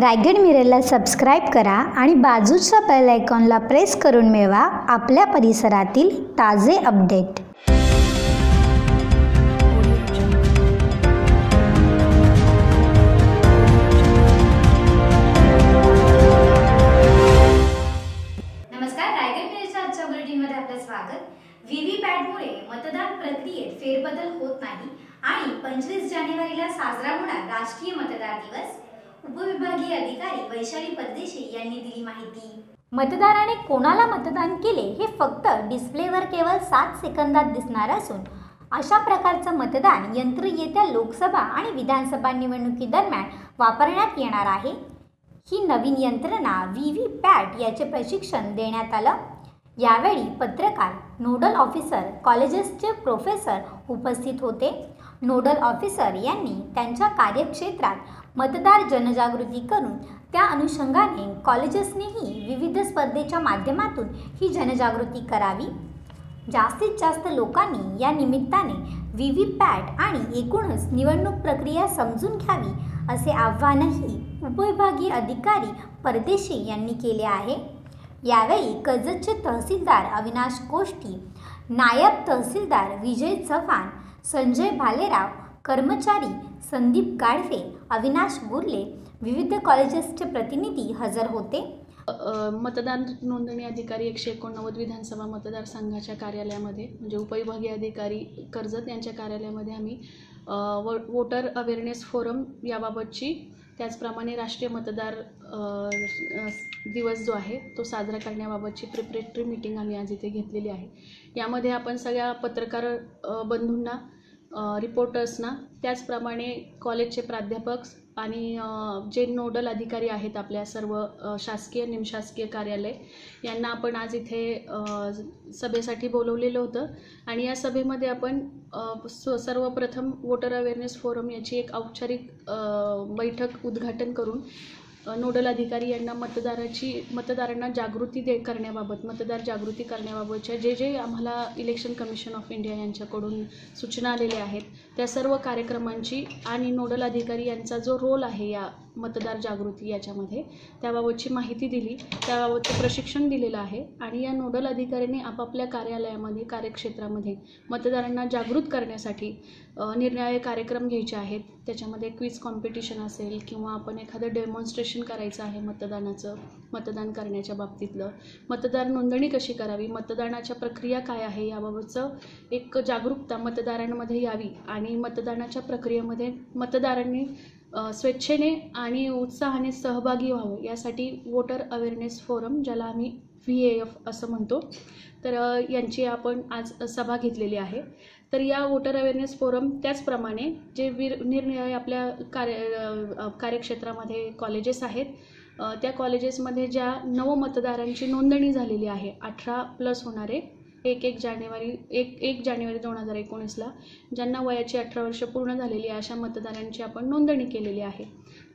Raigad मिररला subscribe करा आणि बाजूच्या बेल आयकॉनला प्रेस करून मिळवा आपल्या परिसरातील ताजे अपडेट नमस्कार रायगड आजच्या बुलेटिनमध्ये आपलं स्वागत. व्हीव्हीपॅटमुळे मतदान प्रक्रियेत फेरबदल होत नाही आणि पंचवीस जानेवारीला साजरा होणार राष्ट्रीय मतदार दिवस. उपविभागीय अधिकारी वैशाली परदेशी यांनी दिली माहिती. मतदाराने कोणाला मतदान केले हे फक्त डिस्प्लेवर केवळ सात सेकंदात दिसणार असून अशा प्रकारचं मतदान यंत्र येत्या लोकसभा आणि विधानसभा निवडणुकीदरम्यान वापरण्यात येणार आहे. ही नवीन यंत्रणा व्ही व्ही पॅट याचे प्रशिक्षण देण्यात आलं. यावेळी पत्रकार नोडल ऑफिसर कॉलेजेसचे प्रोफेसर उपस्थित होते. नोडल ऑफिसर यांनी त्यांच्या कार्यक्षेत्रात मतदार जनजागृती करून त्या अनुषंगाने कॉलेजेसनेही विविध स्पर्धेच्या माध्यमातून ही जनजागृती करावी. जास्तीत जास्त लोकांनी या निमित्ताने व्ही व्ही पॅट आणि एकूणच निवडणूक प्रक्रिया समजून घ्यावी असे आव्हानही उपविभागीय अधिकारी परदेशी यांनी केले आहे. यावेळी कर्जतचे तहसीलदार अविनाश कोष्टी नायब तहसीलदार विजय चव्हाण संजय भालेराव कर्मचारी संदीप गाडवे अविनाश बुर्ले विविध कॉलेजेसचे प्रतिनिधी हजर होते. मतदान नोंदणी अधिकारी एकशे एकोणनव्वद विधानसभा मतदारसंघाच्या कार्यालयामध्ये म्हणजे उपविभागीय अधिकारी कर्जत यांच्या कार्यालयामध्ये आम्ही वो वोटर अवेअरनेस फोरम याबाबतची त्याचप्रमाणे राष्ट्रीय मतदार दिवस जो आहे तो साजरा करण्याबाबतची प्रिपरेटरी मीटिंग आम्ही आज इथे घेतलेली आहे. यामध्ये आपण सगळ्या पत्रकार बंधूंना रिपोर्टर्सना त्याचप्रमाणे कॉलेजचे प्राध्यापक आणि जे नोडल अधिकारी आहेत आपल्या सर्व शासकीय निमशासकीय कार्यालय यांना आपण आज इथे सभेसाठी बोलवलेलं होतं. आणि या सभेमध्ये आपण स सर्वप्रथम वोटर अवेअरनेस फोरम याची एक औपचारिक बैठक उद्घाटन करून नोडल अधिकारी यांना मतदाराची मतदारांना जागृती दे करण्याबाबत मतदार जागृती करण्याबाबतच्या जे जे आम्हाला इलेक्शन कमिशन ऑफ इंडिया यांच्याकडून सूचना आलेल्या आहेत त्या सर्व कार्यक्रमांची आणि नोडल अधिकारी यांचा जो रोल आहे या मतदार जागृती याच्यामध्ये. त्याबाबतची माहिती दिली. त्याबाबतचं प्रशिक्षण दिलेलं आहे. आणि या नोडल अधिकाऱ्यांनी आपापल्या कार्यालयामध्ये कार्यक्षेत्रामध्ये मतदारांना जागृत करण्यासाठी निर्णय कार्यक्रम घ्यायचे आहेत. त्याच्यामध्ये क्विज कॉम्पिटिशन असेल किंवा आपण एखादं डेमॉन्स्ट्रेशन करायचं आहे मतदानाचं मतदान करण्याच्या बाबतीतलं. मतदार नोंदणी कशी करावी? मतदानाच्या प्रक्रिया काय आहे? याबाबतचं एक जागरूकता मतदारांमध्ये यावी आणि मतदानाच्या प्रक्रियेमध्ये मतदारांनी स्वेच्छेने आणि उत्साहाने सहभागी व्हावं यासाठी वोटर अवेअरनेस फोरम ज्याला आम्ही व्ही ए एफ असं म्हणतो तर यांची आपण आज सभा घेतलेली आहे. तर या वोटर अवेअरनेस फोरम त्याचप्रमाणे जे वीर निरनिराळे आपल्या कार्य कार्यक्षेत्रामध्ये कॉलेजेस आहेत त्या कॉलेजेसमध्ये ज्या नवमतदारांची नोंदणी झालेली आहे अठरा प्लस होणारे एक एक जानेवारी एक एक जानेवारी दोन हजार एकोणीसला ज्यांना वयाची अठरा वर्ष पूर्ण झालेली आहे अशा मतदारांची आपण नोंदणी केलेली आहे.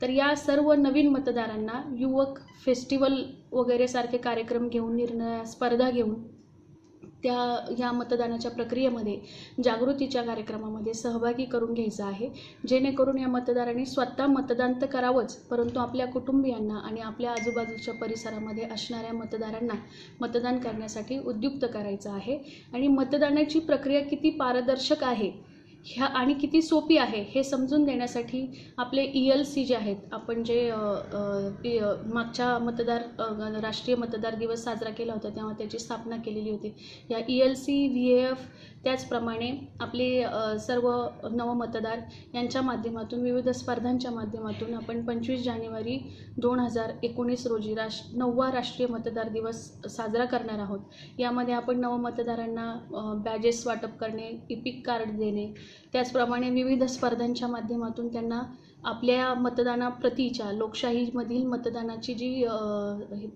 तर या सर्व नवीन मतदारांना युवक फेस्टिवल वगैरे सारखे कार्यक्रम घेऊन निर्णय स्पर्धा घेऊन त्या ह्या मतदानाच्या प्रक्रियेमध्ये जागृतीच्या कार्यक्रमामध्ये सहभागी करून घ्यायचं आहे. जेणेकरून या मतदारांनी स्वतः मतदान तर करावंच परंतु आपल्या कुटुंबियांना आणि आपल्या आजूबाजूच्या परिसरामध्ये असणाऱ्या मतदारांना मतदान करण्यासाठी उद्युक्त करायचं आहे. आणि मतदानाची प्रक्रिया किती पारदर्शक आहे ह्या आणि किती सोपी आहे हे समजून देण्यासाठी आपले ई एल सी जे आहेत आपण जे मागच्या मतदार राष्ट्रीय मतदार दिवस साजरा केला होता तेव्हा त्याची स्थापना केलेली होती. या E L C V F त्याचप्रमाणे आपले सर्व नवमतदार यांच्या माध्यमातून विविध स्पर्धांच्या माध्यमातून आपण पंचवीस जानेवारी दोन हजार एकोणीस रोजी राष नववा राष्ट्रीय मतदार दिवस साजरा करणार आहोत. यामध्ये आपण नवमतदारांना बॅजेस वाटप करणे इपिक कार्ड देणे त्याचप्रमाणे विविध स्पर्धांच्या माध्यमातून त्यांना आपल्या मतदानाप्रतीच्या लोकशाहीमधील मतदानाची जी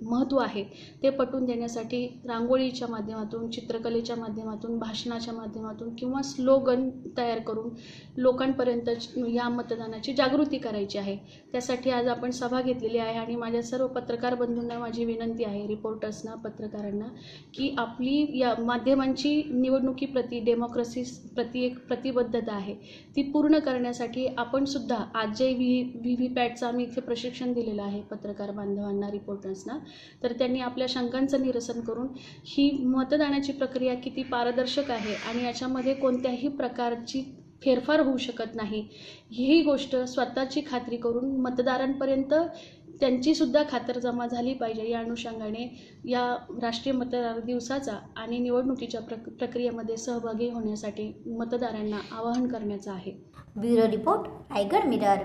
महत्त्व आहे ते पटवून देण्यासाठी रांगोळीच्या माध्यमातून चित्रकलेच्या माध्यमातून भाषणाच्या माध्यमातून किंवा स्लोगन तयार करून लोकांपर्यंत या मतदानाची जागृती करायची आहे. त्यासाठी आज आपण सभा घेतलेली आहे आणि माझ्या सर्व पत्रकार बंधूंना माझी विनंती आहे रिपोर्टर्सना पत्रकारांना की आपली या माध्यमांची निवडणुकीप्रती डेमोक्रेसी प्रती एक पद्धत आहे. ती पूर्ण करण्यासाठी आपण सुद्धा आज जे व्ही व्ही व्ही पॅटचं आम्ही इथे प्रशिक्षण दिलेलं आहे पत्रकार बांधवांना रिपोर्टर्सना. तर त्यांनी आपल्या शंकांचं निरसन करून ही मतदानाची प्रक्रिया किती पारदर्शक आहे आणि याच्यामध्ये कोणत्याही प्रकारची फेरफार होऊ शकत नाही. ही गोष्ट स्वतःची खात्री करून मतदारांपर्यंत त्यांचीसुद्धा खातरजमा झाली पाहिजे या अनुषंगाने या राष्ट्रीय मतदार दिवसाचा आणि निवडणुकीच्या प्रक प्रक्रियेमध्ये सहभागी होण्यासाठी मतदारांना आवाहन करण्याचं आहे. Bureau report Raigad mirror.